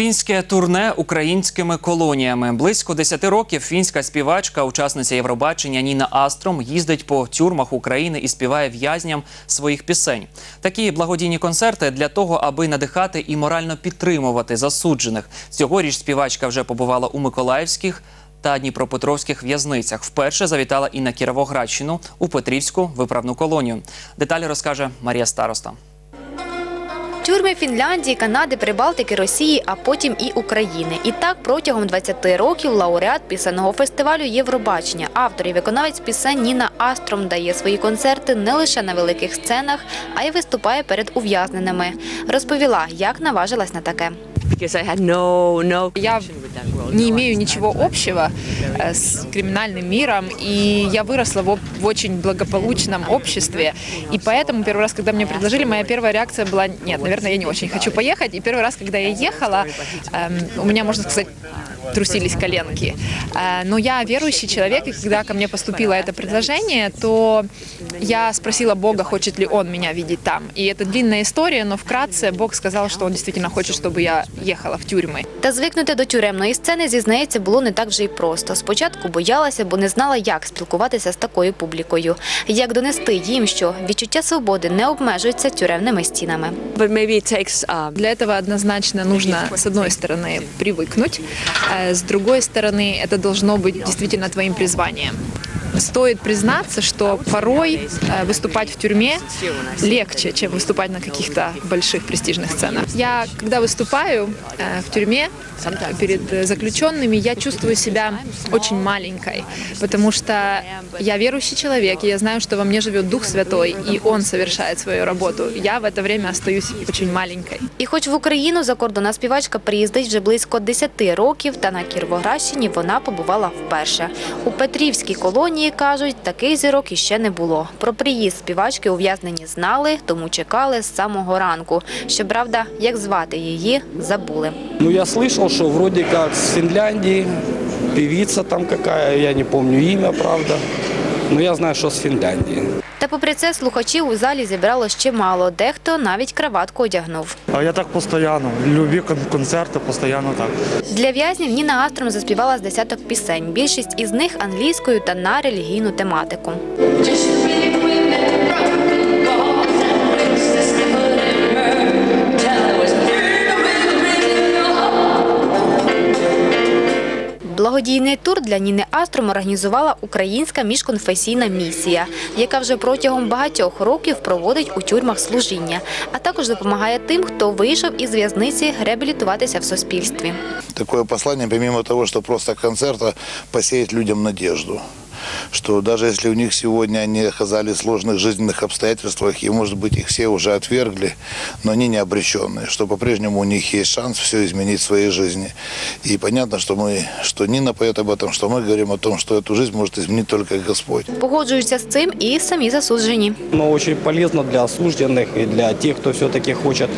Фінське турне українськими колоніями. Близько 10 років фінська співачка, учасниця Євробачення Ніна Астром, їздить по тюрмах України і співає в'язням своїх пісень. Такі благодійні концерти для того, аби надихати і морально підтримувати засуджених. Цьогоріч співачка вже побувала у Миколаївських та Дніпропетровських в'язницях. Вперше завітала і на Кіровоградщину у Петрівську виправну колонію. Деталі розкаже Марія Староста. Тюрми Фінляндії, Канади, Прибалтики, Росії, а потім і України. І так протягом 20 років лауреат пісенного фестивалю Євробачення, автор і виконавець пісень Ніна Астром дає свої концерти не лише на великих сценах, а й виступає перед ув'язненими. Розповіла, як наважилась на таке. because I had no no Я connection with that world. не имею ничего общего э, с криминальным миром, и я выросла в, об- в очень благополучном обществе, и поэтому первый раз, когда мне предложили, моя первая реакция была, нет, наверное, я не очень хочу поехать, и первый раз, когда я ехала, эм, у меня, можно сказать, трусились коленки. Э, Но я верующий человек, и когда ко мне поступило это предложение, то я спросила Бога, хочет ли Он меня видеть там. И это длинная история, но вкратце Бог сказал, что Он действительно хочет, чтобы я ехала в тюрьмы. Та звикнути до тюремної сцени, зізнається, було не так вже й просто. Спочатку боялася, бо не знала, як спілкуватися з такою публікою. Як донести їм, що відчуття свободи не обмежується тюремними стінами. But maybe it takes um, Для этого однозначно нужно, с одной стороны, привыкнуть, а с другой стороны, это должно быть действительно твоим призванием. Стоит признаться, что порой э, выступать в тюрьме легче, чем выступать на каких-то больших престижных сценах. Я, когда выступаю э, в тюрьме э, перед э, заключенными, я чувствую себя очень маленькой, потому что я верующий человек, и я знаю, что во мне живет Дух Святой, и Он совершает свою работу. Я в это время остаюсь очень маленькой. І хоч в Україну закордонна співачка приїздить вже близько 10 років, та на Кіровоградщині вона побувала вперше. У Петрівській колонії, кажуть, таких зірок іще не було. Про приїзд співачки ув'язнені знали, тому чекали з самого ранку. Щоправда, як звати її, забули. Ну, я слышал, що вроде як з Фінляндії, певиця там какая, я не пам'ятаю ім'я, правда. Но я знаю, що з Фінляндії. Та попри це слухачів у залі зібралось чимало. Дехто навіть краватку одягнув. А я так постійно. Любі кон- концерти постійно так. Для в'язнів Ніна Астром заспівала з десяток пісень. Більшість із них англійською та на релігійну тематику. Благодійний тур для Ніни Астром організувала українська міжконфесійна місія, яка вже протягом багатьох років проводить у тюрмах служіння, а також допомагає тим, хто вийшов із в'язниці реабілітуватися в суспільстві. такое послання, помимо того, що просто концерт посіяти людям надежду. Что даже если у них сегодня они оказались в сложных жизненных обстоятельствах, и, может быть, их все уже отвергли, но они не обреченные, что по-прежнему у них есть шанс все изменить в своей жизни. И понятно, что, мы, что Нина поет об этом, что мы говорим о том, что эту жизнь может изменить только Господь. Погоджуються з цим і самі засуджені. Но очень полезно для осужденных и для тех, кто все-таки хочет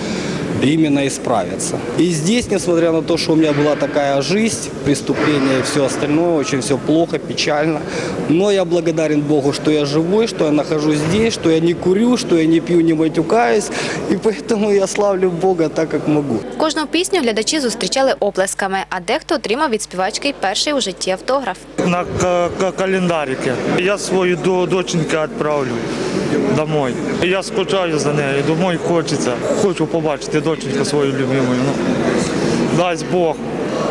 именно исправиться. И здесь, несмотря на то, что у меня была такая жизнь, преступления и все остальное, очень все плохо, печально, но я благодарен Богу, что я живой, что я нахожусь здесь, что я не курю, что я не пью, не матюкаюсь, и поэтому я славлю Бога так, как могу. Кожну пісню глядачі зустрічали оплесками, а дехто отримав від співачки перший у житті автограф. На к- к- календарике. Я свою до- доченьку відправлю домой. Я скучаю за нею, домой хочеться. Хочу побачити доченьку свою любимую. Ну, дасть Бог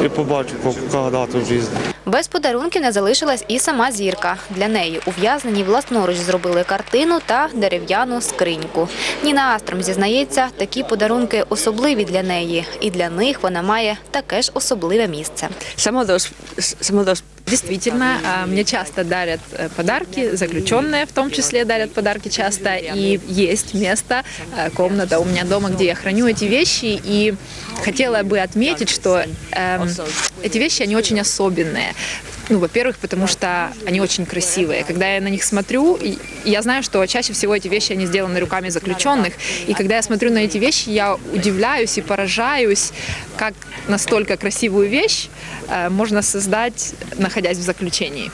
і побачу коли-то в житті. Без подарунків не залишилась і сама зірка. Для неї ув'язнені власноруч зробили картину та дерев'яну скриньку. Ніна Астром зізнається, такі подарунки особливі для неї, і для них вона має таке ж особливе місце. some of those Действительно, а, мне часто дарят э, подарки, заключенные в том числе дарят подарки часто, и есть место, э, комната у меня дома, где я храню эти вещи, и хотела бы отметить, что эм, эти вещи, они очень особенные. Ну, во-первых, потому что они очень красивые. Когда я на них смотрю, и- и я знаю, что чаще всего эти вещи, они сделаны руками заключенных, и когда я смотрю на эти вещи, я удивляюсь и поражаюсь, как настолько красивую вещь э, можно создать, находясь в заключении.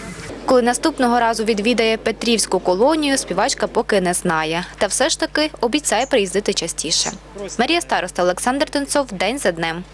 Коли наступного разу відвідає Петрівську колонію, співачка поки не знає. Та все ж таки обіцяє приїздити частіше. Марія Староста, Олександр Тенцов, День за днем.